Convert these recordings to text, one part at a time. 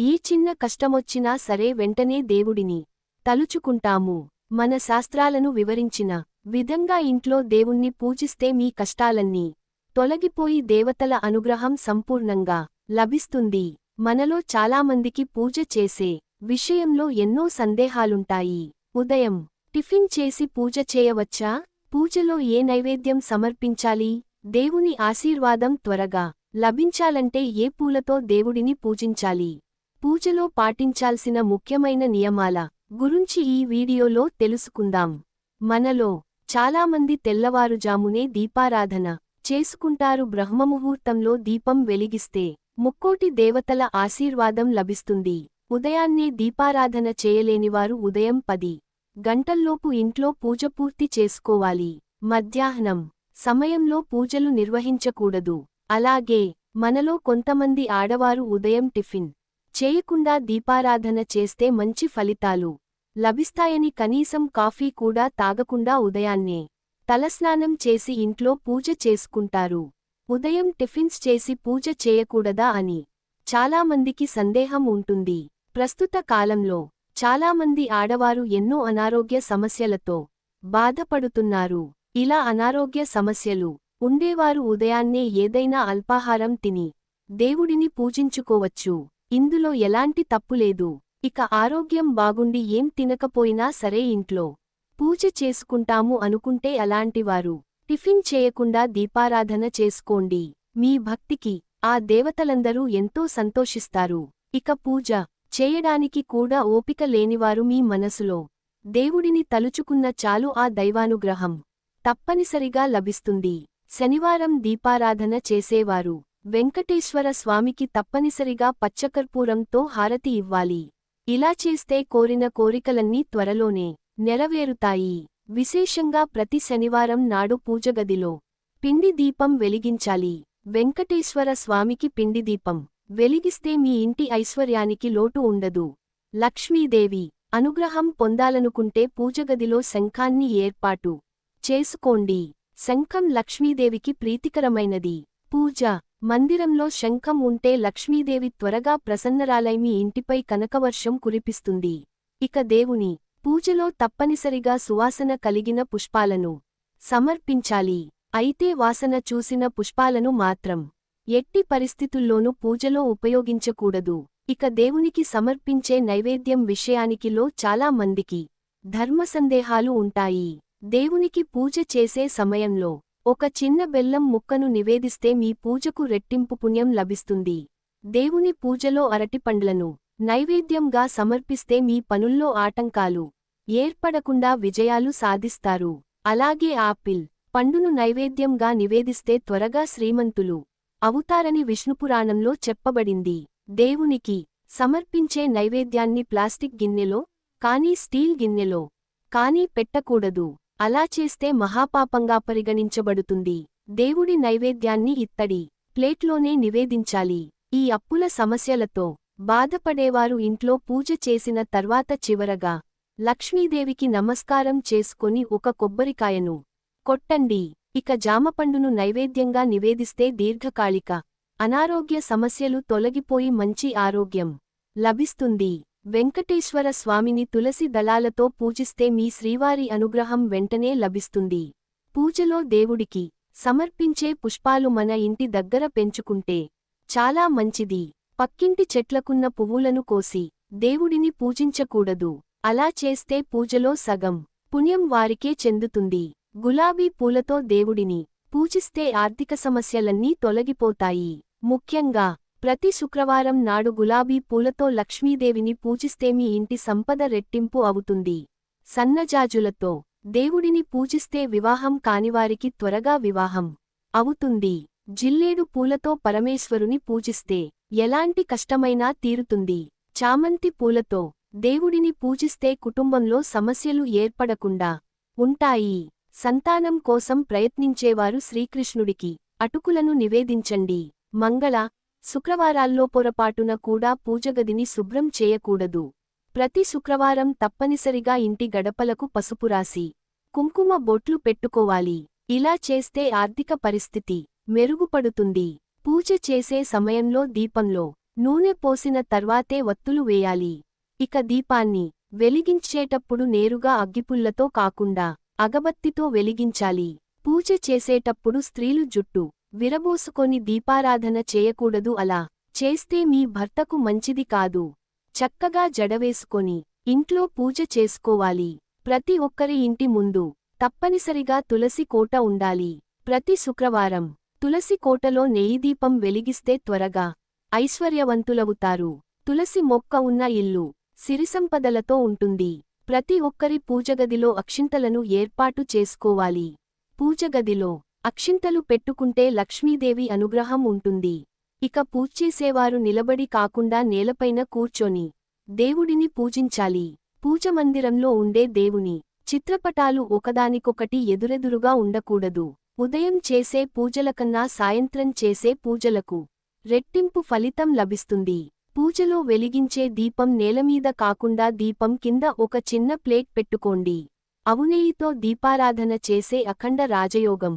ఈ చిన్న కష్టమొచ్చినా సరే వెంటనే దేవుడిని తలుచుకుంటాము. మన శాస్త్రాలను వివరించిన విధంగా ఇంట్లో దేవుణ్ణి పూజిస్తే మీ కష్టాలన్నీ తొలగిపోయి దేవతల అనుగ్రహం సంపూర్ణంగా లభిస్తుంది. మనలో చాలామందికి పూజ చేసే విషయంలో ఎన్నో సందేహాలుంటాయి. ఉదయం టిఫిన్ చేసి పూజ చేయవచ్చా? పూజలో ఏ నైవేద్యం సమర్పించాలి? దేవుని ఆశీర్వాదం త్వరగా లభించాలంటే ఏ పూలతో దేవుడిని పూజించాలి? పూజలో పాటించాల్సిన ముఖ్యమైన నియమాల గురించి ఈ వీడియోలో తెలుసుకుందాం. మనలో చాలామంది తెల్లవారుజామునే దీపారాధన చేసుకుంటారు. బ్రహ్మముహూర్తంలో దీపం వెలిగిస్తే ముక్కోటి దేవతల ఆశీర్వాదం లభిస్తుంది. ఉదయాన్నే దీపారాధన చేయలేనివారు ఉదయం పది గంటల్లోపు ఇంట్లో పూజ పూర్తి చేసుకోవాలి. మధ్యాహ్నం సమయంలో పూజలు నిర్వహించకూడదు. అలాగే మనలో కొంతమంది ఆడవారు ఉదయం టిఫిన్ చేయకుండా దీపారాధన చేస్తే మంచి ఫలితాలు. లభిస్తాయని కనీసం కాఫీ కూడా తాగకుండా ఉదయాన్నే తలస్నానం చేసి ఇంట్లో పూజ చేసుకుంటారు. ఉదయం టిఫిన్స్ చేసి పూజ చేయకూడదా అని చాలామందికి సందేహం ఉంటుంది. ప్రస్తుత కాలంలో చాలామంది ఆడవారు ఎన్నో అనారోగ్య సమస్యలతో బాధపడుతున్నారు. ఇలా అనారోగ్య సమస్యలు ఉండేవారు ఉదయాన్నే ఏదైనా అల్పాహారం తిని దేవుడిని పూజించుకోవచ్చు. ఇందులో ఎలాంటి తప్పులేదు ఇక ఆరోగ్యం బాగుండి ఏం తినకపోయినా సరే ఇంట్లో పూజ చేసుకుంటాము అనుకుంటే అలాంటివారు టిఫిన్ చేయకుండా దీపారాధన చేసుకోండి. మీ భక్తికి ఆ దేవతలందరూ ఎంతో సంతోషిస్తారు. ఇక పూజ చేయడానికి కూడా ఓపిక లేనివారు మీ మనసులో. దేవుడిని తలుచుకున్న చాలు ఆ దైవానుగ్రహం తప్పనిసరిగా లభిస్తుంది. శనివారం దీపారాధన చేసేవారు. వెంకటేశ్వర స్వామికి తప్పనిసరిగా పచ్చకర్పూరంతో హారతి ఇవ్వాలి. ఇలా చేస్తే కోరిన కోరికలన్నీ త్వరలోనే నెరవేరుతాయి. విశేషంగా ప్రతి శనివారం నాడు పూజగదిలో పిండి దీపం వెలిగించాలి. వెంకటేశ్వర స్వామికి పిండి దీపం వెలిగిస్తే మీ ఇంటి ఐశ్వర్యానికి లోటు ఉండదు. లక్ష్మీదేవి అనుగ్రహం పొందాలనుకుంటే పూజగదిలో శంఖాన్ని ఏర్పాటు చేసుకోండి. శంఖం లక్ష్మీదేవికి ప్రీతికరమైనది. పూజ. మందిరంలో శంఖం ఉంటే లక్ష్మీదేవి త్వరగా ప్రసన్నరాలై మీ ఇంటిపై కనకవర్షం కురిపిస్తుంది. ఇక దేవుని పూజలో తప్పనిసరిగా సువాసన కలిగిన పుష్పాలను సమర్పించాలి. అయితే వాసన చూసిన పుష్పాలను మాత్రం ఎట్టి పరిస్థితుల్లోనూ పూజలో ఉపయోగించకూడదు. ఇక దేవునికి సమర్పించే నైవేద్యం విషయానికిలో చాలా మందికి ధర్మ సందేహాలు ఉంటాయి. దేవునికి పూజ చేసే సమయంలో ఒక చిన్న బెల్లం ముక్కను నివేదిస్తే మీ పూజకు రెట్టింపు పుణ్యం లభిస్తుంది. దేవుని పూజలో అరటిపండ్లను నైవేద్యంగా సమర్పిస్తే మీ పనుల్లో ఆటంకాలు ఏర్పడకుండా విజయాలు సాధిస్తారు. అలాగే ఆపిల్ పండును నైవేద్యంగా నివేదిస్తే త్వరగా శ్రీమంతులు అవుతారని విష్ణుపురాణంలో చెప్పబడింది. దేవునికి సమర్పించే నైవేద్యాన్ని ప్లాస్టిక్ గిన్నెలో కానీ స్టీల్ గిన్నెలో కానీ పెట్టకూడదు. అలా చేస్తే మహాపాపంగా పరిగణించబడుతుంది. దేవుడి నైవేద్యాన్ని ఇత్తడి ప్లేట్లోనే నివేదించాలి. ఈ అప్పుల సమస్యలతో బాధపడేవారు ఇంట్లో పూజ చేసిన తర్వాత చివరగా లక్ష్మీదేవికి నమస్కారం చేసుకొని ఒక కొబ్బరికాయను కొట్టండి. ఇక జామపండును నైవేద్యంగా నివేదిస్తే దీర్ఘకాలిక అనారోగ్య సమస్యలు తొలగిపోయి మంచి ఆరోగ్యం లభిస్తుంది. వెంకటేశ్వర స్వామిని తులసి దళాలతో పూజిస్తే మీ శ్రీవారి అనుగ్రహం వెంటనే లభిస్తుంది. పూజలో దేవుడికి సమర్పించే పుష్పాలు మన ఇంటి దగ్గర పెంచుకుంటే చాలా మంచిది. పక్కింటి చెట్లకున్న పువ్వులను కోసి దేవుడిని పూజించకూడదు. అలా చేస్తే పూజలో సగం పుణ్యం వారికే చెందుతుంది. గులాబీ పూలతో దేవుడిని పూజిస్తే ఆర్థిక సమస్యలన్నీ తొలగిపోతాయి. ముఖ్యంగా ప్రతి శుక్రవారం నాడు గులాబీ పూలతో లక్ష్మీదేవిని పూజిస్తే మీ ఇంటి సంపద రెట్టింపు అవుతుంది. సన్నజాజులతో దేవుడిని పూజిస్తే వివాహం కానివారికి త్వరగా వివాహం అవుతుంది. జిల్లేడు పూలతో పరమేశ్వరుని పూజిస్తే ఎలాంటి కష్టమైనా తీరుతుంది. చామంతి పూలతో దేవుడిని పూజిస్తే కుటుంబంలో సమస్యలు ఏర్పడకుండా ఉంటాయి. సంతానం కోసం ప్రయత్నించేవారు శ్రీకృష్ణుడికి అటుకులను నివేదించండి. మంగళ శుక్రవారాల్లో పొరపాటున కూడా పూజగదిని శుభ్రం చేయకూడదు. ప్రతి శుక్రవారం తప్పనిసరిగా ఇంటి గడపలకు పసుపు రాసి కుంకుమ బొట్లు పెట్టుకోవాలి. ఇలా చేస్తే ఆర్థిక పరిస్థితి మెరుగుపడుతుంది. పూజ చేసే సమయంలో దీపంలో నూనె పోసిన తర్వాతే వత్తులు వేయాలి. ఇక దీపాన్ని వెలిగించేటప్పుడు నేరుగా అగ్గిపుల్లతో కాకుండా అగబత్తితో వెలిగించాలి. పూజ చేసేటప్పుడు స్త్రీలు జుట్టు విరబోసుకొని దీపారాధన చేయకూడదు అలా. చేస్తే మీ భర్తకు మంచిది కాదు. చక్కగా జడవేసుకొని ఇంట్లో పూజ చేసుకోవాలి. ప్రతి ఒక్కరి ఇంటి ముందు తప్పనిసరిగా తులసి కోట ఉండాలి. ప్రతి శుక్రవారం తులసి కోటలో నెయ్యిదీపం వెలిగిస్తే త్వరగా ఐశ్వర్యవంతులవుతారు. తులసి మొక్క ఉన్న ఇల్లు సిరిసంపదలతో ఉంటుంది. ప్రతి ఒక్కరి పూజగదిలో అక్షింతలను ఏర్పాటు చేసుకోవాలి. పూజగదిలో అక్షింతలు పెట్టుకుంటే లక్ష్మీదేవి అనుగ్రహం ఉంటుంది. ఇక పూజ్చేసేవారు నిలబడి కాకుండా నేలపైన కూర్చొని దేవుడిని పూజించాలి. పూజమందిరంలో ఉండే దేవుని చిత్రపటాలు ఒకదానికొకటి ఎదురెదురుగా ఉండకూడదు. ఉదయం చేసే పూజలకన్నా సాయంత్రం చేసే పూజలకు రెట్టింపు ఫలితం లభిస్తుంది. పూజలో వెలిగించే దీపం నేలమీద కాకుండా దీపం కింద ఒక చిన్న ప్లేట్ పెట్టుకోండి. అవునేయితో దీపారాధన చేసే అఖండ రాజయోగం.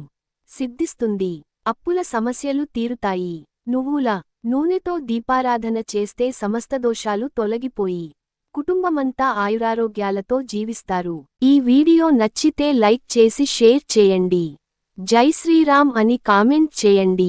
సిద్ధిస్తుంది. అప్పుల సమస్యలు తీరుతాయి. నువ్వుల నూనెతో దీపారాధన చేస్తే సమస్త దోషాలు తొలగిపోయి కుటుంబమంతా ఆయురారోగ్యాలతో జీవిస్తారు. ఈ వీడియో నచ్చితే లైక్ చేసి షేర్ చేయండి. జై శ్రీరామ్ అని కామెంట్ చేయండి.